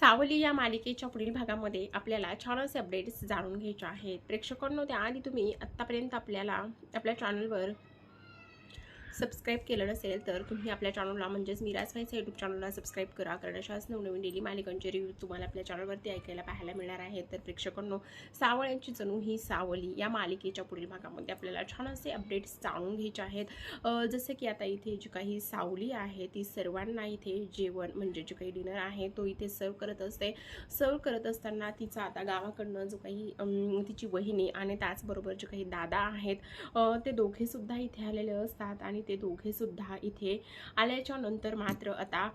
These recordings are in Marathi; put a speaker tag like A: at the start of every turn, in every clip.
A: सावली या मालिकेच्या पुढील भागामध्ये आपल्याला छान असे अपडेट्स जाणून घ्यायचे आहेत. प्रेक्षकांनो त्याआधी तुम्ही आत्तापर्यंत आपल्याला आपल्या चॅनलवर सबस्क्राईब केलं नसेल तर तुम्ही आपल्या चॅनलला म्हणजेच मिराज व्हायचं यूट्यूब चॅनलला सबस्क्राईब करा. कारण अशाच नवनवीन डेली मालिकांचे रिव्ह्यू तुम्हाला आपल्या चॅनलवरती ऐकायला पाहायला मिळणार आहेत. तर प्रेक्षकांनो सावळ यांची जणू ही सावली या मालिकेच्या पुढील भागामध्ये आपल्याला छान असे अपडेट्स जाणून घ्यायचे आहेत. जसं की आता इथे जी काही सावली आहे ती सर्वांना इथे जेवण म्हणजे जे काही डिनर आहे तो इथे सर्व करत असते. सर्व करत असताना तिचा आता गावाकडनं जो काही तिची वहिनी आणि त्याचबरोबर जे काही दादा आहेत ते दोघेसुद्धा इथे आलेले असतात. आणि ते दोघे सुद्धा इथे आल्याच्यानंतर मात्र आता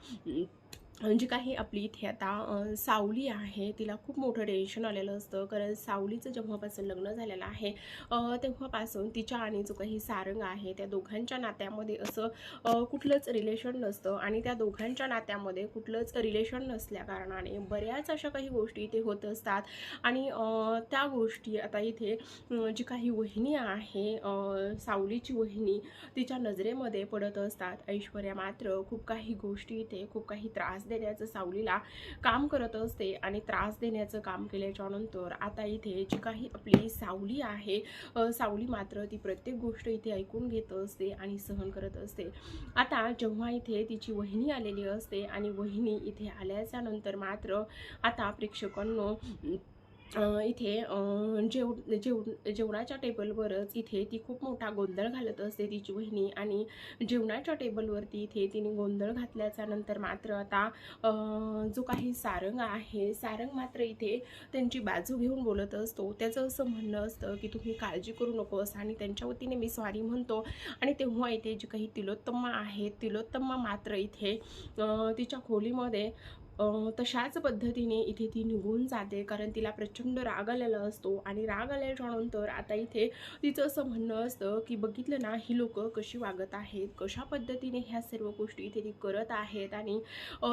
A: म्हणजे जी काही आपली इथे आता सावली आहे. तिला खूप मोठं टेन्शन आलेलं असतं. कारण सावलीचं जेव्हापासून लग्न झालेलं आहे तेव्हापासून तिच्या आणि जो काही सारंग आहे त्या दोघांच्या नात्यामध्ये असं कुठलंच रिलेशन नसतं. आणि त्या दोघांच्या नात्यामध्ये कुठलंच रिलेशन नसल्या कारणाने बऱ्याच अशा काही गोष्टी इथे होत असतात. आणि त्या गोष्टी आता इथे जी काही वहिनी आहे सावलीची वहिनी तिच्या नजरेमध्ये पडत असतात. ऐश्वर्या मात्र खूप काही गोष्टी इथे खूप काही त्रास देण्याचं सावलीला काम करत असते आणि त्रास देण्याचं काम केल्याच्यानंतर आता इथे जी काही आपली सावली आहे सावली मात्र ती प्रत्येक गोष्ट इथे ऐकून घेत असते आणि सहन करत असते. आता जेव्हा इथे तिची वहिनी आलेली असते आणि वहिनी इथे आल्याच्यानंतर मात्र आता प्रेक्षकांनो इथे जेव जेव जेवणाच्या टेबलवरच इथे ती खूप मोठा गोंधळ घालत असते तिची बहिणी आणि जेवणाच्या टेबलवरती इथे तिने गोंधळ घातल्याच्या नंतर मात्र आता जो काही सारंग आहे सारंग मात्र इथे त्यांची बाजू घेऊन बोलत असतो. त्याचं असं म्हणणं असतं की तुम्ही काळजी करू नकोस आणि त्यांच्या वतीने मी सॉरी म्हणतो. आणि तेव्हा इथे जी काही तिलोत्तम्मा आहे तिलोत्तम्मा मात्र इथे तिच्या खोलीमध्ये तशाच पद्धतीने इथे ती निघून जाते कारण तिला प्रचंड राग आलेला असतो आणि राग आल्याच्यानंतर आता इथे तिचं असं म्हणणं असतं की बघितलं ना ही लोकं कशी वागत आहेत कशा पद्धतीने ह्या सर्व गोष्टी इथे ती करत आहेत आणि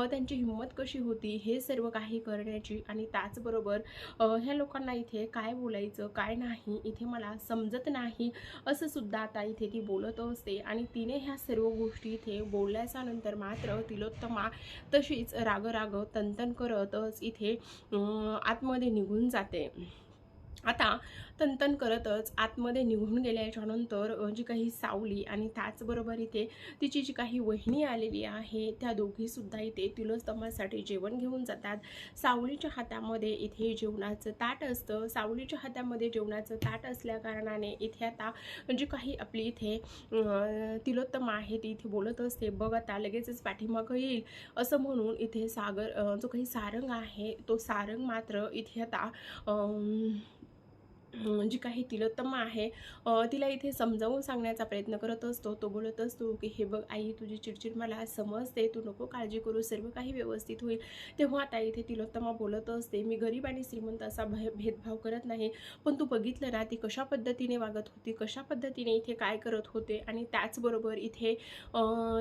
A: त्यांची हिंमत कशी होती हे सर्व काही करण्याची आणि त्याचबरोबर ह्या लोकांना इथे काय बोलायचं काय नाही इथे मला समजत नाही असं सुद्धा आता इथे ती बोलत असते आणि तिने ह्या सर्व गोष्टी इथे बोलल्याच्या नंतर मात्र तिलोत्तमा तशीच राग राग तनतन करतच इथे आतमध्ये निघून जाते. आता तनतन करतच आतमध्ये निघून गेल्याच्यानंतर जी काही सावली आणि त्याचबरोबर इथे तिची जी काही वहिनी आलेली आहे त्या दोघीसुद्धा इथे तिलोत्तमासाठी जेवण घेऊन जातात. सावलीच्या हातामध्ये इथे जेवणाचं ताट असतं. सावलीच्या हातामध्ये जेवणाचं ताट असल्या कारणाने इथे आता जी काही आपली इथे तिलोत्तमा आहे ती इथे बोलत असते बघ आता लगेचच पाठीमागं येईल. असं म्हणून इथे सागर जो काही सारंग आहे तो सारंग मात्र इथे आता जी काही तिलोत्तमा आहे. तिला इथे समजावून सांगण्याचा प्रयत्न करत असतो. तो बोलत असतो की हे बघ आई तुझी चिडचिड मला समजते. तू नको काळजी करू. सर्व काही व्यवस्थित होईल. तेव्हा आता इथे तिलोत्तमा बोलत असते. मी गरीब आणि श्रीमंत असा भय भेदभाव करत नाही. पण तू बघितलं ना ती कशा पद्धतीने वागत होती? कशा पद्धतीने इथे काय करत होते? आणि त्याचबरोबर इथे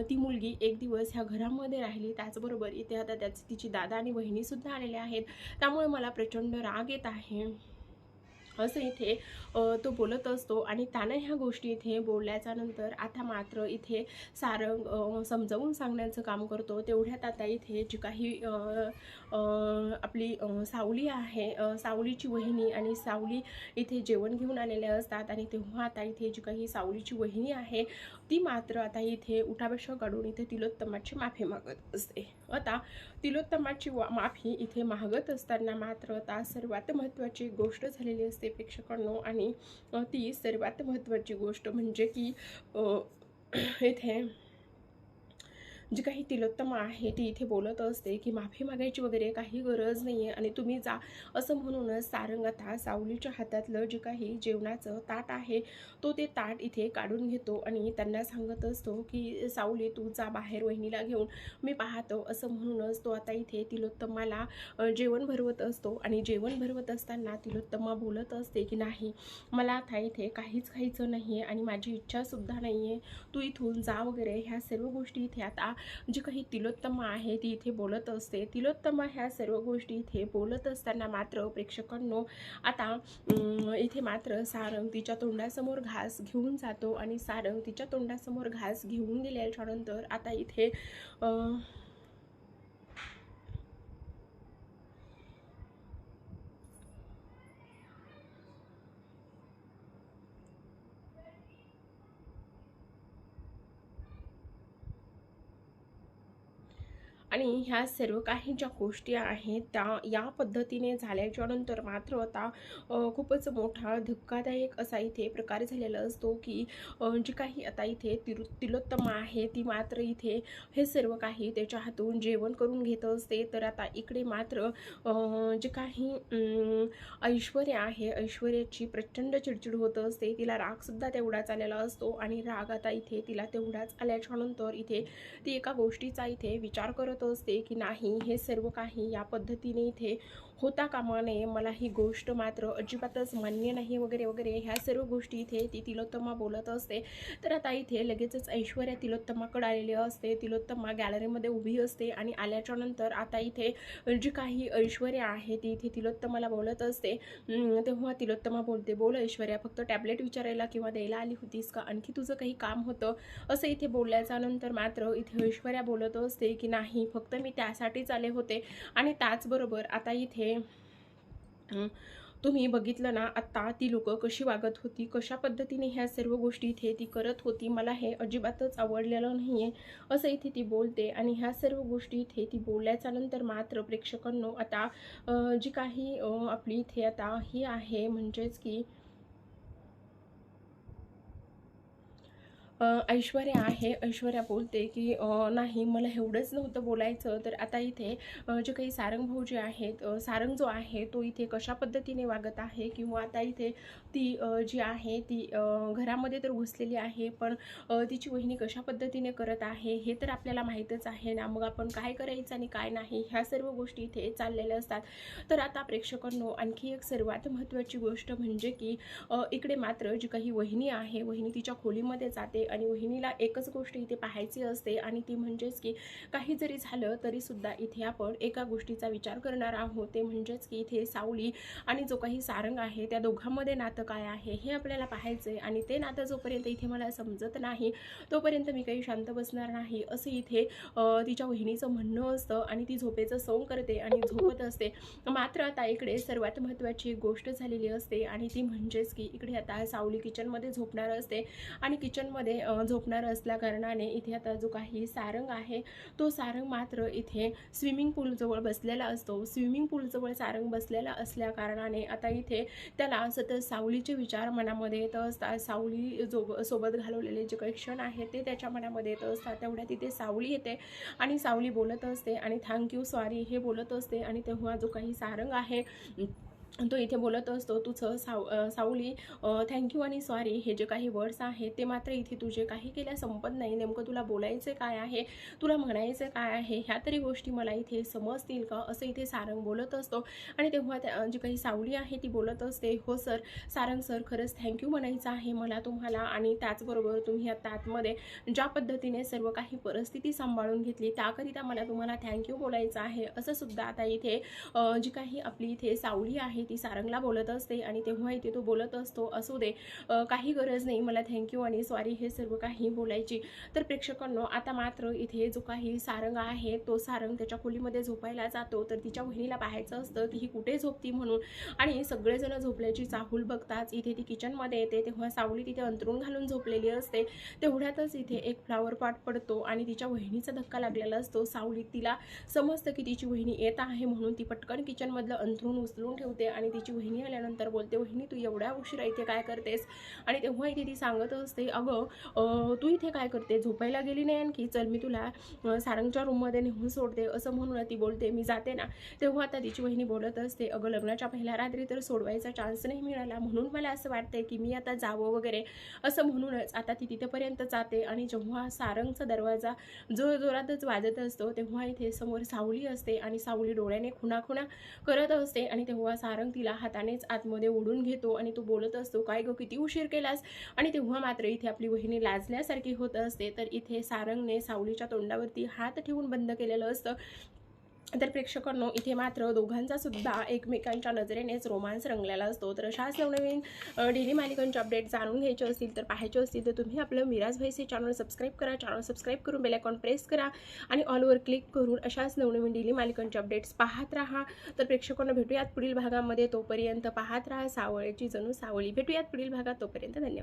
A: ती मुलगी एक दिवस ह्या घरामध्ये राहिली. त्याचबरोबर इथे आता त्याच तिची दादा आणि बहिणीसुद्धा आलेल्या आहेत. त्यामुळे मला प्रचंड राग येत आहे. असं इथे तो बोलत असतो आणि त्यानं ह्या गोष्टी इथे बोलल्याच्या नंतर आता मात्र इथे सारंग समजावून सांगण्याचं काम करतो. तेवढ्यात आता इथे जी काही आपली सावली आहे सावलीची वहिनी आणि सावली इथे जेवण घेऊन आलेले असतात आणि तेव्हा आता इथे जी काही सावलीची वहिनी आहे ती मात्र आता इथे उठापेक्षा काढून इथे तिलोत्तमाची माफी मागत असते. आता तिलोत्तमाची वा माफी इथे मागत असताना मात्र आता सर्वात महत्त्वाची गोष्ट झालेली असते प्रेक्षकांनो. आणि ती सर्वात महत्त्वाची गोष्ट म्हणजे की येथे जी काही तिलोत्तमा आहे ती इथे बोलत असते की माफी मागायची वगैरे काही गरज नाही आहे आणि तुम्ही जा असं म्हणूनच सारंग आता सावलीच्या हातातलं जे काही जेवणाचं ताट आहे तो ते ताट इथे काढून घेतो आणि त्यांना सांगत असतो की सावली तू जा बाहेर वहिनीला घेऊन मी पाहतो. असं म्हणूनच तो आता इथे तिलोत्तमाला जेवण भरवत असतो आणि जेवण भरवत असताना तिलोत्तमा बोलत असते की नाही मला आता इथे काहीच खायचं नाही आहे आणि माझी इच्छासुद्धा नाही आहे तू इथून जा वगैरे. ह्या सर्व गोष्टी इथे आता जी काही तिलोत्तमा आहे ती इथे बोलत असते. तिलोत्तमा ह्या सर्व गोष्टी इथे बोलत असताना मात्र प्रेक्षकांनो आता इथे मात्र सारंग तिच्या तोंडासमोर घास घेऊन जातो आणि सारंग तिच्या तोंडासमोर घास घेऊन गेल्याच्यानंतर आता इथे आणि ह्या सर्व काही ज्या गोष्टी आहेत त्या या पद्धतीने झाल्याच्यानंतर मात्र आता खूपच मोठा धक्कादायक असा इथे प्रकार झालेला असतो की जी काही आता इथे तिरु तिलोत्तमा आहे ती मात्र इथे हे सर्व काही त्याच्या हातून जेवण करून घेत असते. तर आता इकडे मात्र जे काही अम, ऐश्वर्या आहे ऐश्वर्याची प्रचंड चिडचिड होत असते. तिला रागसुद्धा तेवढाच आलेला असतो आणि राग आता इथे तिला तेवढाच आल्याच्यानंतर इथे ती एका गोष्टीचा इथे विचार करत समजते की नाही हे सर्व काही या पद्धतीने इथे होता कामा नये मला ही गोष्ट मात्र अजिबातच मान्य नाही वगैरे वगैरे ह्या सर्व गोष्टी इथे ती तिलोत्तमा बोलत असते. तर आता इथे लगेचच ऐश्वर्या तिलोत्तमाकडे आलेली असते. तिलोत्तमा गॅलरीमध्ये उभी असते आणि आल्याच्यानंतर आता इथे जी काही ऐश्वर्या आहे ती इथे तिलोत्तमाला बोलत असते. तेव्हा तिलोत्तमा बोलते बोल ऐश्वर्या फक्त टॅबलेट विचारायला किंवा द्यायला आली होतीस का? आणखी तुझं काही काम होतं? असं इथे बोलल्याच्या नंतर मात्र इथे ऐश्वर्या बोलत असते की नाही फक्त मी त्यासाठीच आले होते. आणि त्याचबरोबर आता इथे तुम्ही बघितलं ना आत्ता ती लोक कशी वागत होती कशा पद्धतीने ह्या सर्व गोष्टी इथे ती करत होती मला हे अजिबातच आवडलेलं नाही आहे असं इथे ती बोलते. आणि ह्या सर्व गोष्टी इथे ती बोलल्याच्या नंतर मात्र प्रेक्षकांनो आता जी काही आपली इथे आता ही आहे म्हणजेच की ऐश्वर्या आहे. ऐश्वर्या बोलते की नाही मला एवढंच नव्हतं बोलायचं. तर आता इथे जे काही सारंग भाऊ जे आहेत सारंग जो आहे तो इथे कशा पद्धतीने वागत आहे? किंवा आता इथे ती जी आहे ती घरामध्ये तर घुसलेली आहे पण तिची वहिनी कशा पद्धतीने करत आहे? हे तर आपल्याला माहीतच आहे ना. मग आपण काय करायचं आणि काय नाही? ह्या सर्व गोष्टी इथे चाललेल्या असतात. तर आता प्रेक्षकांनो आणखी एक सर्वात महत्त्वाची गोष्ट म्हणजे की इकडे मात्र जी काही वहिनी आहे वहिनी तिच्या खोलीमध्ये जाते. आणि वहिनीला एकच गोष्ट इथे पाहायची असते आणि ती म्हणजेच की काही जरी झालं तरी सुद्धा इथे आपण एका गोष्टीचा विचार करणार आहोत. ते म्हणजेच की इथे सावली आणि जो काही सारंग आहे त्या दोघांमध्ये नातं काय आहे हे आपल्याला पाहायचं आहे आणि ते नातं जोपर्यंत इथे मला समजत नाही तोपर्यंत मी काही शांत बसणार नाही असं इथे तिच्या वहिनीचं म्हणणं असतं आणि ती झोपेचं सोंग करते आणि झोपत असते. मात्र आता इकडे सर्वात महत्त्वाची गोष्ट झालेली असते आणि ती म्हणजेच की इकडे आता सावली किचनमध्ये झोपणार असते आणि किचनमध्ये झोपणार असल्या कारणाने इथे आता जो काही सारंग आहे तो सारंग मात्र इथे स्विमिंग पूलजवळ बसलेला असतो. स्विमिंग पूलजवळ सारंग बसलेला असल्या कारणाने आता इथे त्याला सतत सावलीचे विचार मनामध्ये येत असतात. सावली जो सोबत घालवलेले जे काही क्षण आहेत ते त्याच्या मनामध्ये येत असतात. तेवढ्या तिथे सावली येते आणि सावली बोलत असते आणि थँक्यू सॉरी हे बोलत असते आणि तेव्हा जो काही सारंग आहे तो इथे बोलत असतो तुझं साव साऊली सावली थँक्यू आणि सॉरी हे जे काही वर्ड्स आहेत ते मात्र इथे तुझे काही केल्या संपत नाही. नेमकं तुला बोलायचं काय आहे? तुला म्हणायचं काय आहे? ह्या तरी गोष्टी मला इथे समजतील का? असं इथे सारंग बोलत असतो. आणि तेव्हा त्या जी काही सावली आहे ती बोलत असते हो सर सारंग सर खरंच थँक्यू म्हणायचं आहे मला तुम्हाला आणि त्याचबरोबर तुम्ही आता आतमध्ये ज्या पद्धतीने सर्व काही परिस्थिती सांभाळून घेतली त्याकरिता मला तुम्हाला थँक्यू बोलायचं आहे. असं सुद्धा आता इथे जी काही आपली इथे सावली आहे ती सारंगला बोलत असते आणि तेव्हा इथे तो बोलत असतो असू दे काही गरज नाही मला थँक्यू आणि सॉरी हे सर्व काही बोलायची. तर प्रेक्षकांनो आता मात्र इथे जो काही सारंग आहे तो सारंग त्याच्या खोलीमध्ये झोपायला जातो तर तिच्या बहिणीला पाहायचं असतं ती ही कुठे झोपती म्हणून. आणि सगळेजण झोपल्याची चाहूल बघताच इथे ती किचनमध्ये येते तेव्हा सावली तिथे अंतरून घालून झोपलेली असते. तेवढ्यातच इथे एक फ्लावर पॉट पडतो आणि तिच्या वहिनीचा धक्का लागलेला असतो. सावली तिला समजतं की तिची वहिनी येत आहे म्हणून ती पटकन किचनमधलं अंथरून उचलून ठेवते आणि तिची वहिनी आल्यानंतर बोलते वहिनी तू एवढ्या उशिरा इथे काय करतेस? आणि तेव्हा इथे ती सांगत असते अगं तू इथे काय करते? झोपायला गेली नाही आणखी? चल मी तुला सारंगच्या रूममध्ये नेऊन सोडते. असं म्हणून ती बोलते मी जाते ना. तेव्हा आता तिची वहिनी बोलत असते अगं लग्नाच्या पहिल्या रात्री तर सोडवायचा चान्स नाही मिळाला. म्हणून मला असं वाटतंय की मी आता जावं वगैरे. असं म्हणूनच आता ती तिथेपर्यंत जाते आणि जेव्हा सारंगचा दरवाजा जो जोरातच वाजत असतो तेव्हा इथे समोर सावली असते आणि सावली डोळ्याने खुणाखुणा करत असते आणि तेव्हा सारंग तिला हातानेच आतमध्ये ओढून घेतो आणि तो बोलत असतो काय गो किती उशीर केलास? आणि तेव्हा मात्र इथे आपली वहिनी लाजल्यासारखी होत असते. तर इथे सारंगने सावलीच्या तोंडावरती हात ठेवून बंद केलेलं असतं. तर प्रेक्षकांनो इथे मात्र दोघांचा सुद्धा एकमेकांच्या नजरेनेच रोमांस रंगलेला असतो. तर अशाच नवनवीन डेली मालिकांचे अपडेट जाणून घ्यायचे असतील तर पाहायचे असतील तर तुम्ही आपलं मिराज भाईचे चॅनल सबस्क्राईब करा. चॅनल सबस्क्राईब करून बेल आयकॉन प्रेस करा आणि ऑलवर क्लिक करून अशाच नवनवीन डेली मालिकांचे अपडेट्स पाहत राहा. तर प्रेक्षकांना भेटूयात पुढील भागामध्ये. तोपर्यंत पाहत राहा सावळीची जणू सावळी भेटूयात पुढील भागात. तोपर्यंत धन्यवाद.